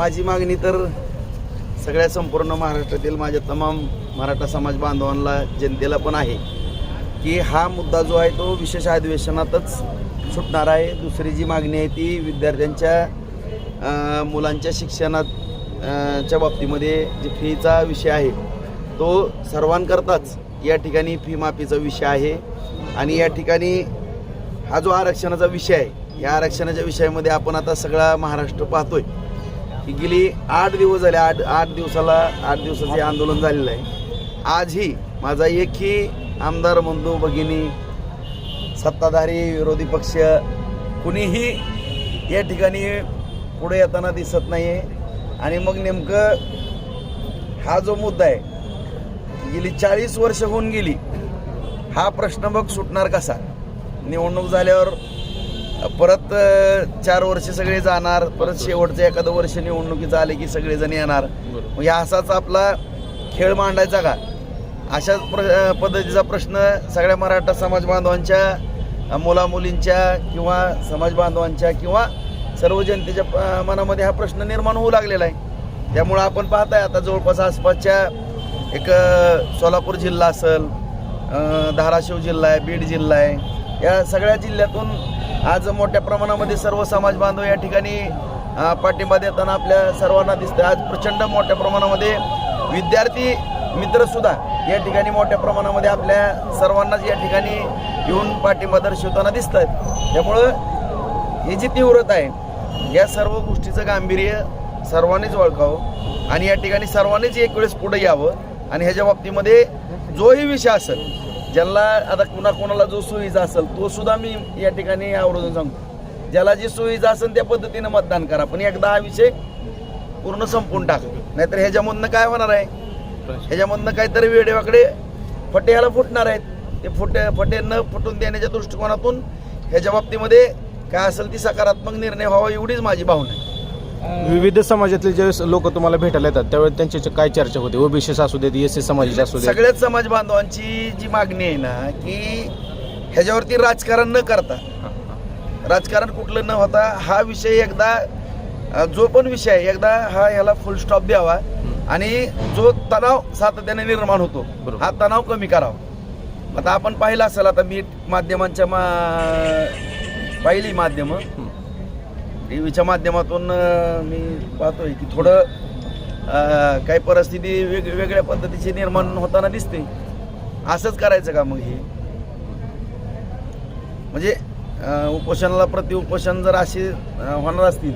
माझी मागणी तर सगळ्या संपूर्ण महाराष्ट्रातील माझ्या तमाम मराठा समाज बांधवांना जनतेला पण आहे की हा मुद्दा जो आहे तो विशेष अधिवेशनातच सुटणार आहे. दुसरी जी मागणी आहे ती विद्यार्थ्यांच्या मुलांच्या शिक्षणात च्या बाबतीमध्ये जे फीचा विषय आहे तो सर्वांकरताच या ठिकाणी फी माफीचा विषय आहे. आणि या ठिकाणी हा जो आरक्षणाचा विषय आहे या आरक्षणाच्या विषयामध्ये आपण आता सगळा महाराष्ट्र पाहतोय. की गेली आठ दिवस झाले आठ आठ दिवसाला आठ दिवसाचे आंदोलन झालेलं आहे. आजही माझा एकही आमदार बंधू भगिनी सत्ताधारी विरोधी पक्ष कुणीही या ठिकाणी पुढे येताना दिसत नाही आहे आणि मग नेमकं हा जो मुद्दा आहे गेली चाळीस वर्ष होऊन गेली हा प्रश्न मग सुटणार कसा? निवडणूक झाल्यावर परत चार वर्ष सगळे जाणार परत शेवटचं एखादं वर्ष निवडणुकीचं आले की सगळेजण येणार. मग या असाच आपला खेळ मांडायचा का? अशाच प्र पद्धतीचा प्रश्न सगळ्या मराठा समाज बांधवांच्या मुलामुलींच्या किंवा समाज बांधवांच्या किंवा सर्व जनतेच्या मनामध्ये हा प्रश्न निर्माण होऊ लागलेला आहे. त्यामुळं आपण पाहताय आता जवळपास आसपासच्या एक सोलापूर जिल्हा असेल धाराशिव जिल्हा आहे बीड जिल्हा आहे या सगळ्या जिल्ह्यातून आज मोठ्या प्रमाणामध्ये सर्व समाज बांधव या ठिकाणी पाठिंबा देताना आपल्या सर्वांना दिसतं आज प्रचंड मोठ्या प्रमाणामध्ये विद्यार्थी मित्रसुद्धा या ठिकाणी मोठ्या प्रमाणामध्ये आपल्या सर्वांनाच या ठिकाणी येऊन पाठिंबा दर्शवताना दिसत आहेत त्यामुळं ही जी तीव्रता आहे या सर्व गोष्टीचं गांभीर्य सर्वांनीच ओळखावं आणि या ठिकाणी सर्वांनीच एक वेळेस पुढे यावं आणि ह्याच्या बाबतीमध्ये जोही विषय असेल ज्याला आता कुणा कोणाला जो सोयीचा असेल तो सुद्धा मी या ठिकाणी आवर्जून सांगतो. ज्याला जी सोयीचा असेल त्या पद्धतीनं मतदान करा. पण एकदा हा विषय पूर्ण संपून टाक. नाहीतर ह्याच्यामधनं काय होणार आहे? ह्याच्यामधनं काहीतरी वेडेवाकडे फटे ह्याला फुटणार आहेत. ते फुटे फटे न फुटून देण्याच्या दृष्टिकोनातून ह्याच्या बाबतीमध्ये काय असेल ती सकारात्मक निर्णय व्हावा एवढीच माझी भावना आहे. विविध समाजातले जे लोक तुम्हाला भेटायला येतात त्यावेळी त्यांची काय चर्चा होते? ओबीसी असू देत एस सी समाजाची असू देत. सगळ्याच समाज बांधवांची जी मागणी आहे ना की ह्याच्यावरती राजकारण न करता राजकारण कुठलं न होता हा विषय एकदा जो पण विषय आहे एकदा हा ह्याला फुल स्टॉप द्यावा आणि जो तणाव सातत्याने निर्माण होतो. हा तणाव कमी करावा. आता आपण पाहिलं असेल आता मी माध्यमांच्या मा पाहिली माध्यमं. टी व्हीच्या माध्यमातून मी पाहतोय की थोडं काही परिस्थिती वेग वेगळ्या पद्धतीची निर्माण होताना दिसते. असंच करायचं का मग हे? म्हणजे उपोषणाला प्रति उपोषण जर असे होणार असतील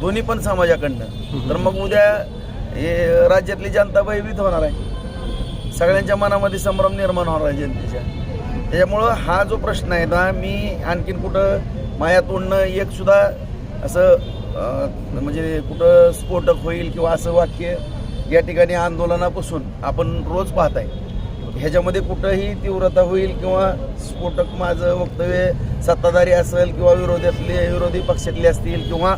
दोन्ही पण समाजाकडनं तर मग उद्या हे राज्यातली जनता भयभीत होणार आहे. सगळ्यांच्या मनामध्ये संभ्रम निर्माण होणार आहे जनतेच्या. त्याच्यामुळं हा जो प्रश्न आहे ना मी आणखीन कुठं माया तोडणं एक सुद्धा असं म्हणजे कुठं स्फोटक होईल किंवा असं वाक्य या ठिकाणी आंदोलनापासून आपण रोज पाहत आहे ह्याच्यामध्ये कुठंही तीव्रता होईल किंवा स्फोटक माझं वक्तव्य सत्ताधारी असेल किंवा विरोधातले विरोधी पक्षातले असतील किंवा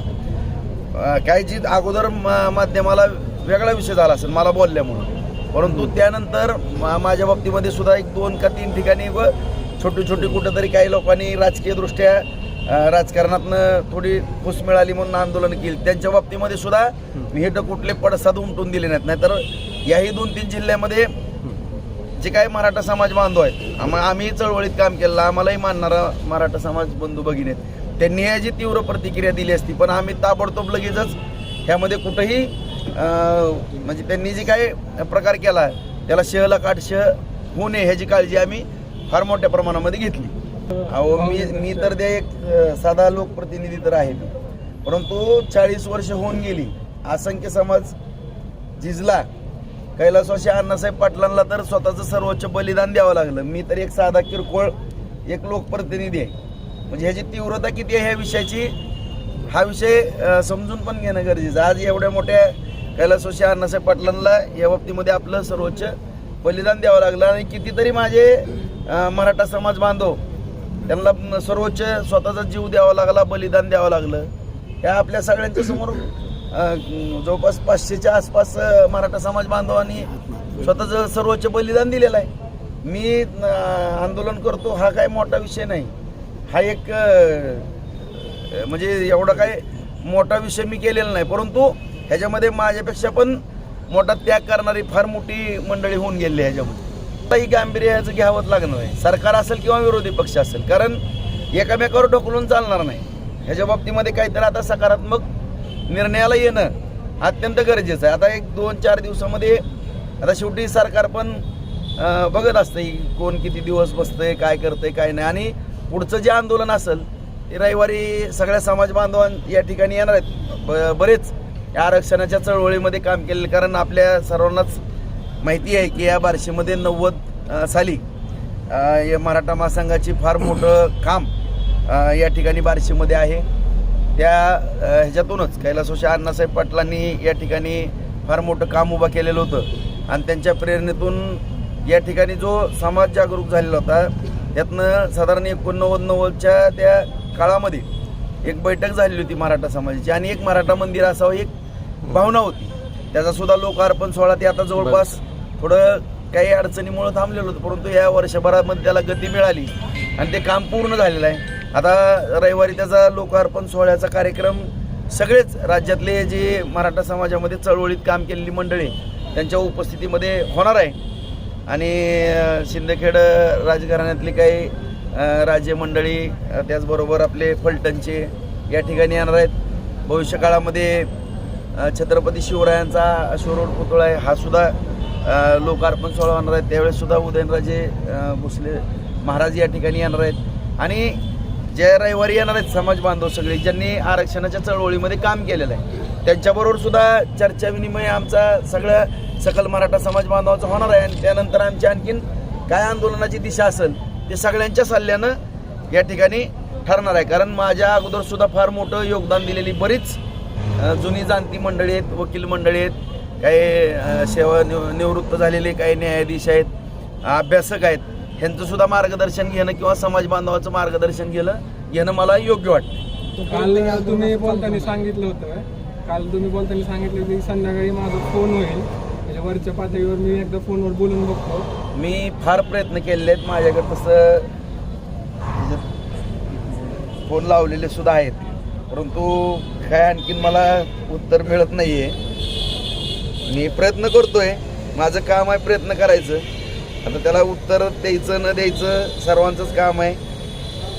काय काही जी अगोदर मा- माध्यमाला वेगळा विषय झाला असेल मला बोलल्यामुळं परंतु त्यानंतर मा- माझ्या बाबतीमध्ये सुद्धा एक दोन का तीन ठिकाणी व छोटी छोटी कुठंतरी काही लोकांनी राजकीयदृष्ट्या राजकारणातनं थोडी खुश मिळाली म्हणून आंदोलन केली. त्यांच्या बाबतीमध्ये सुद्धा मी हे कुठले पडसाद उमटून दिले नाहीत. नाहीतर याही दोन तीन जिल्ह्यामध्ये जे काही मराठा समाज बांधव आहेत आम्ही चळवळीत काम केलं आम्हालाही मानणारा मराठा समाज बंधू भगिनी आहेत. त्यांनी याची तीव्र प्रतिक्रिया दिली असती पण आम्ही ताबडतोब लगेचच ह्यामध्ये कुठंही म्हणजे त्यांनी जे काही प्रकार केला त्याला शहला काट शह होऊ नये ह्याची काळजी आम्ही फार मोठ्या प्रमाणामध्ये घेतली. अहो मी मी तर ते एक साधा लोकप्रतिनिधी तर आहे मी. परंतु चाळीस वर्ष होऊन गेली. असंख्य समाज झिजला. कैलासवाशी अण्णासाहेब पाटलांना तर स्वतःचं सर्वोच्च बलिदान द्यावं लागलं. मी तर एक साधा किरकोळ एक लोकप्रतिनिधी आहे. म्हणजे ह्याची तीव्रता किती आहे ह्या विषयाची हा विषय समजून पण घेणं गरजेचं आज एवढ्या मोठ्या कैलासवाशी अण्णासाहेब पाटलांना या बाबतीमध्ये आपलं सर्वोच्च बलिदान द्यावं लागलं. आणि कितीतरी माझे मराठा समाज बांधव त्यांना सर्वोच्च स्वतःचा जीव द्यावा लागला बलिदान द्यावं लागलं. या आपल्या सगळ्यांच्या समोर जवळपास पाचशेच्या आसपास मराठा समाज बांधवांनी स्वतःचं सर्वोच्च बलिदान दिलेलं आहे. मी आंदोलन करतो हा काय मोठा विषय नाही. हा एक म्हणजे एवढा काय मोठा विषय मी केलेला नाही. परंतु ह्याच्यामध्ये माझ्यापेक्षा पण मोठा त्याग करणारी फार मोठी मंडळी होऊन गेली आहे ह्याच्यामध्ये. आत्ताही गांभीर्य घ्यावंच लागणार आहे सरकार असेल किंवा विरोधी पक्ष असेल. कारण एकामेकावर ढकलून चालणार नाही. ह्याच्या बाबतीमध्ये काहीतरी आता सकारात्मक निर्णयाला येणं अत्यंत गरजेचं आहे. आता एक दोन चार दिवसामध्ये आता शेवटी सरकार पण बघत असतंय कोण किती दिवस बसतंय काय करतंय काय नाही. आणि पुढचं जे आंदोलन असेल ते रविवारी सगळ्या समाज बांधवां या ठिकाणी येणार आहेत. ब- बरेच या आरक्षणाच्या चळवळीमध्ये काम केले कारण आपल्या सर्वांनाच माहिती आहे की या बारशीमध्ये नव्वद साली या मराठा महासंघाची फार मोठं काम या ठिकाणी बारशीमध्ये आहे. त्या ह्याच्यातूनच कैलासोशा अण्णासाहेब पाटलांनी या ठिकाणी फार मोठं काम उभं केलेलं होतं. आणि त्यांच्या प्रेरणेतून या ठिकाणी जो समाज जागरूक झालेला होता त्यातनं साधारण एकोणनव्वद नव्वदच्या त्या काळामध्ये एक बैठक झालेली होती मराठा समाजाची. आणि एक मराठा मंदिर असावं एक भावना होती. त्याचा सुद्धा लोकार्पण सोहळा ते आता जवळपास थोडं काही अडचणीमुळे थांबलेलं होतं परंतु या वर्षभरामध्ये त्याला गती मिळाली आणि ते काम पूर्ण झालेलं आहे. आता रविवारी त्याचा लोकार्पण सोहळ्याचा कार्यक्रम सगळेच राज्यातले जे मराठा समाजामध्ये चळवळीत काम केलेली मंडळी त्यांच्या उपस्थितीमध्ये होणार आहे. आणि शिंदखेड राजघराण्यातली काही राजे मंडळी त्याचबरोबर आपले फलटणचे या ठिकाणी येणार आहेत. भविष्यकाळामध्ये छत्रपती शिवरायांचा अश्वरोड पुतळा आहे हा सुद्धा लोकार्पण सोहळा होणार आहे. त्यावेळेस सुद्धा उदयनराजे भोसले महाराज या ठिकाणी येणार आहेत. आणि जे रविवारी येणार आहेत समाज बांधव सगळे ज्यांनी आरक्षणाच्या चळवळीमध्ये काम केलेलं आहे त्यांच्याबरोबर सुद्धा चर्चा विनिमय आमचा सगळ्या सकल मराठा समाज बांधवाचा होणार आहे. आणि त्यानंतर आमची आणखीन काय आंदोलनाची दिशा असेल ते सगळ्यांच्या सल्ल्यानं या ठिकाणी ठरणार आहे. कारण माझ्या अगोदर सुद्धा फार मोठं योगदान दिलेली बरीच जुनी जाणती मंडळी आहेत वकील मंडळी आहेत काही सेवा निव- निवृत्त झालेले काही न्यायाधीश आहेत अभ्यासक आहेत ह्यांचं सुद्धा मार्गदर्शन घेणं किंवा समाज बांधवाचं मार्गदर्शन घेणं घेणं मला योग्य वाटतं. काल तुम्ही बोलताना सांगितलं होतं काल तुम्ही बोलताना सांगितलं की संध्याकाळी माझा फोन होईल म्हणजे वरच्या पातळीवर मी एकदा फोनवर बोलून बघतो. मी फार प्रयत्न केलेले आहेत माझ्याकडे तसं म्हणजे फोन लावलेले सुद्धा आहेत परंतु काय आणखीन मला उत्तर मिळत नाही आहे मी प्रयत्न करतोय. माझं काम आहे प्रयत्न करायचं. आता त्याला उत्तर द्यायचं न द्यायचं सर्वांचंच काम आहे.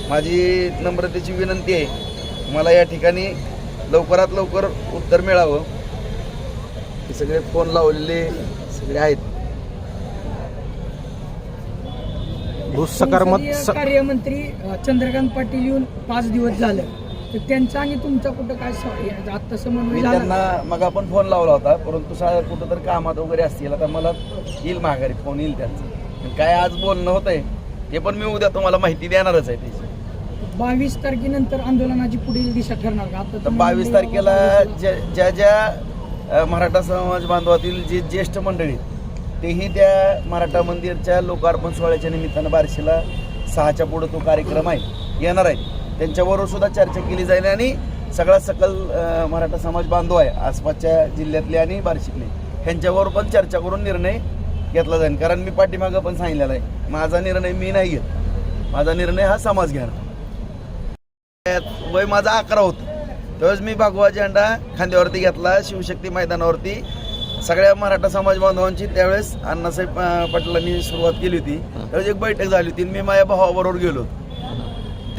माझी नम्रतेची विनंती आहे. मला या ठिकाणी लवकरात लवकर उत्तर मिळावं. हे सगळे फोन लावलेले सगळे आहेत. भूसकारात्मक संसदीय कार्यमंत्री अ, चंद्रकांत पाटील येऊन पाच दिवस झालं. तर त्यांचा आणि तुमचा कुठं काय स- आत्ता समन्वय मी झाला. त्यांना मग आपण फोन लावला होता परंतु सा कुठं तर कामात वगैरे असतील आता मला येईल माघारी फोन येईल त्यांचं. आणि काय आज बोलणं होत आहे ते पण मी उद्या तुम्हाला माहिती देणारच आहे त्याची. बावीस तारखेनंतर आंदोलनाची पुढील दिशा ठरणार का? आता तर तुम्ही बावीस तारखेला ज्या ज्या ज्या अ, मराठा समाज बांधवातील जे ज्येष्ठ मंडळी तेही त्या मराठा मंदिरच्या लोकार्पण सोहळ्याच्या निमित्तानं बार्शीला सहाच्या पुढं तो कार्यक्रम आहे येणार आहे त्यांच्याबरोबर सुद्धा चर्चा केली जाईल आणि सगळा सकल मराठा समाज बांधव आहे आसपासच्या जिल्ह्यातले आणि बार्शीतले ह्यांच्याबरोबर पण चर्चा करून निर्णय घेतला जाईल. कारण मी पाठीमागं पण सांगितलेला आहे माझा निर्णय मी नाही घेत. माझा निर्णय हा समाज घेणार. वय माझा अकरा होतं. त्यावेळेस मी भगवा झेंडा खांद्यावरती घेतला शिवशक्ती मैदानावरती. सगळ्या मराठा समाज बांधवांची त्यावेळेस अण्णासाहेब पाटलांनी सुरुवात केली होती. त्यावेळेस एक बैठक झाली होती आणि मी माझ्या भावाबरोबर गेलो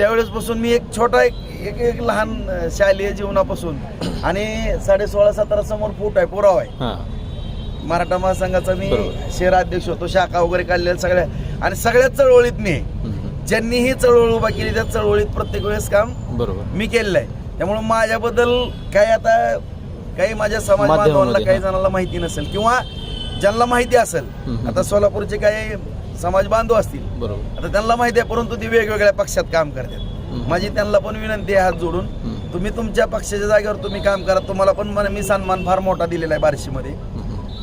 त्यावेळेसपासून मी एक छोटा एक एक एक लहान शालेय जीवनापासून आणि साडे सोळा सतरा समोर फूट आहे पुरावा आहे हां मराठा महासंघाचा मी बरोबर. शहराध्यक्ष होतो शाखा वगैरे काढलेल्या सगळ्या आणि सगळ्याच चळवळीत मी. ज्यांनी ही चळवळ उभा केली त्या चळवळीत प्रत्येक वेळेस काम बरोबर मी केलेलं आहे त्यामुळे माझ्याबद्दल काही आता काही माझ्या समाज बांधवांना काही. जणांना माहिती नसेल किंवा ज्यांना माहिती असेल. आता सोलापूरचे काही समाज बांधव असतील. बरोबर. आता त्यांना माहिती आहे परंतु ते वेगवेगळ्या पक्षात काम करतात. माझी त्यांना पण विनंती आहे हात जोडून. तुम्ही तुमच्या पक्षाच्या जागेवर तुम्ही काम करा. तुम्हाला पण मी सन्मान फार मोठा दिलेला आहे बार्शीमध्ये.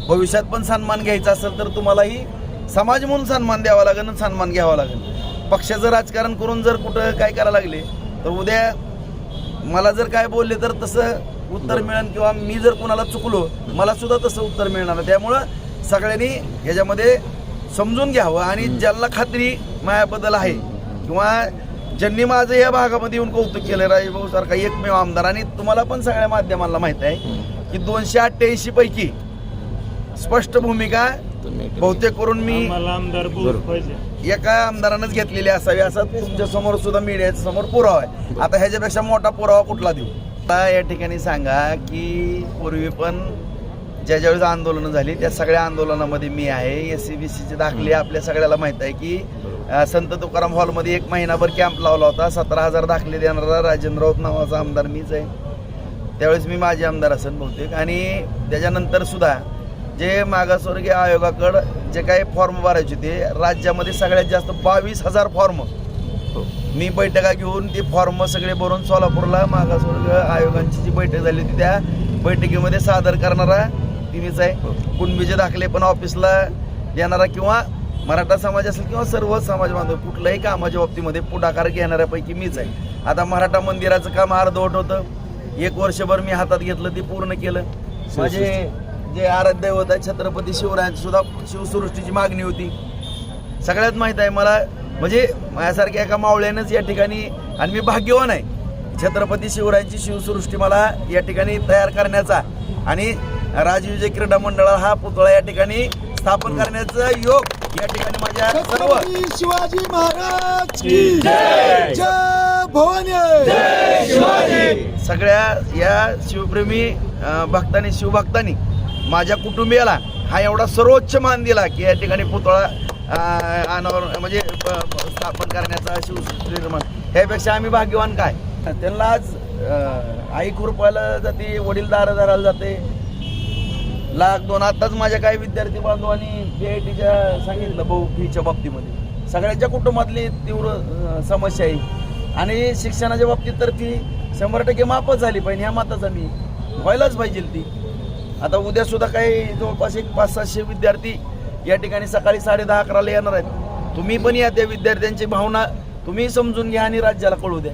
भविष्यात पण सन्मान घ्यायचा असेल तर तुम्हालाही समाज म्हणून सन्मान द्यावा लागेल सन्मान घ्यावा लागेल. पक्षाचं राजकारण करून जर कुठं काय करायला लागले तर उद्या मला जर काय बोलले तर तसं उत्तर मिळेल किंवा मी जर कुणाला चुकलो मला सुद्धा तसं उत्तर मिळणार. त्यामुळं सगळ्यांनी ह्याच्यामध्ये समजून घ्यावं आणि ज्यांना खात्री मायाबद्दल आहे किंवा ज्यांनी माझं या भागामध्ये येऊन कौतुक केलं राजभाऊ सारखा एकमेव आमदार. आणि तुम्हाला पण सगळ्या माध्यमांना माहीत आहे की दोनशे अठ्ठ्याऐंशी पैकी स्पष्ट भूमिका बहुतेक करून मी एका आमदारानंच घेतलेली असावी असा तुमच्यासमोर सुद्धा मीडियाच्या समोर पुरावा आहे. आता ह्याच्यापेक्षा मोठा पुरावा कुठला देऊ? या ठिकाणी सांगा की पूर्वी पण ज्या ज्यावेळेस आंदोलनं झाली त्या सगळ्या आंदोलनामध्ये मी आहे. एस सी बी सीचे दाखले आपल्या सगळ्याला माहीत आहे की संत तुकाराम हॉलमध्ये एक महिनाभर कॅम्प लावला होता. सतरा हजार दाखले देणारा राजेंद्र राऊत नावाचा आमदार मीच आहे. त्यावेळेस मी माझे आमदार असेल बहुतेक. आणि त्याच्यानंतर सुद्धा जे मागासवर्गीय आयोगाकडं जे काही फॉर्म भरायचे होते राज्यामध्ये सगळ्यात जास्त बावीस हजार फॉर्म मी बैठका घेऊन ते फॉर्म सगळे भरून सोलापूरला मागासवर्ग आयोगांची जी बैठक झाली होती त्या बैठकीमध्ये सादर करणारा तिनेच आहे. कुणबीचे दाखले पण ऑफिसला देणारा किंवा मराठा समाज असेल किंवा सर्व समाज बांधव कुठल्याही कामाच्या बाबतीमध्ये पुढाकार घेणाऱ्यापैकी मीच आहे. आता मराठा मंदिराचं काम अर्धवट होतं एक वर्षभर मी हातात घेतलं ते पूर्ण केलं. माझे जे आराध्य दैवत आहे छत्रपती शिवरायांची सुद्धा शिवसृष्टीची मागणी होती. सगळ्यात माहीत आहे मला म्हणजे माझ्यासारख्या एका मावळ्यानंच या ठिकाणी आणि मी भाग्यवान आहे. छत्रपती शिवरायांची शिवसृष्टी मला या ठिकाणी तयार करण्याचा. आणि राजविजय क्रीडा मंडळा हा पुतळा या ठिकाणी स्थापन करण्याचा योग या ठिकाणी माझ्या सर्व शिवाजी महाराज की जय. भवानी. सगळ्या या शिवप्रेमी अं, भक्तांनी शिवभक्तांनी माझ्या कुटुंबियाला हा एवढा सर्वोच्च मान दिला की या ठिकाणी पुतळा अं, अनावर म्हणजे प- प- स्थापन करण्याचा शिवसृष्टी निर्माण. ह्यापेक्षा आम्ही भाग्यवान काय? त्यांना आज अं, आई खुरपायला जाते वडील दारा दाराला जाते लाख दोन आताच माझ्या काही विद्यार्थी बांधवांनी पी आय टीच्या सांगितलं भाऊ फीच्या बाबतीमध्ये. सगळ्यांच्या कुटुंबातली तीव्र समस्या आहे. आणि शिक्षणाच्या बाबतीत तर फी शंभर टक्के माफच झाली पाहिजे ह्या माताचा मी. व्हायलाच पाहिजे ती. आता उद्या सुद्धा काही जवळपास एक पाच सातशे विद्यार्थी या ठिकाणी सकाळी साडे दहा अकराला येणार आहेत. तुम्ही पण या त्या विद्यार्थ्यांची भावना तुम्ही समजून घ्या आणि राज्याला कळू द्या.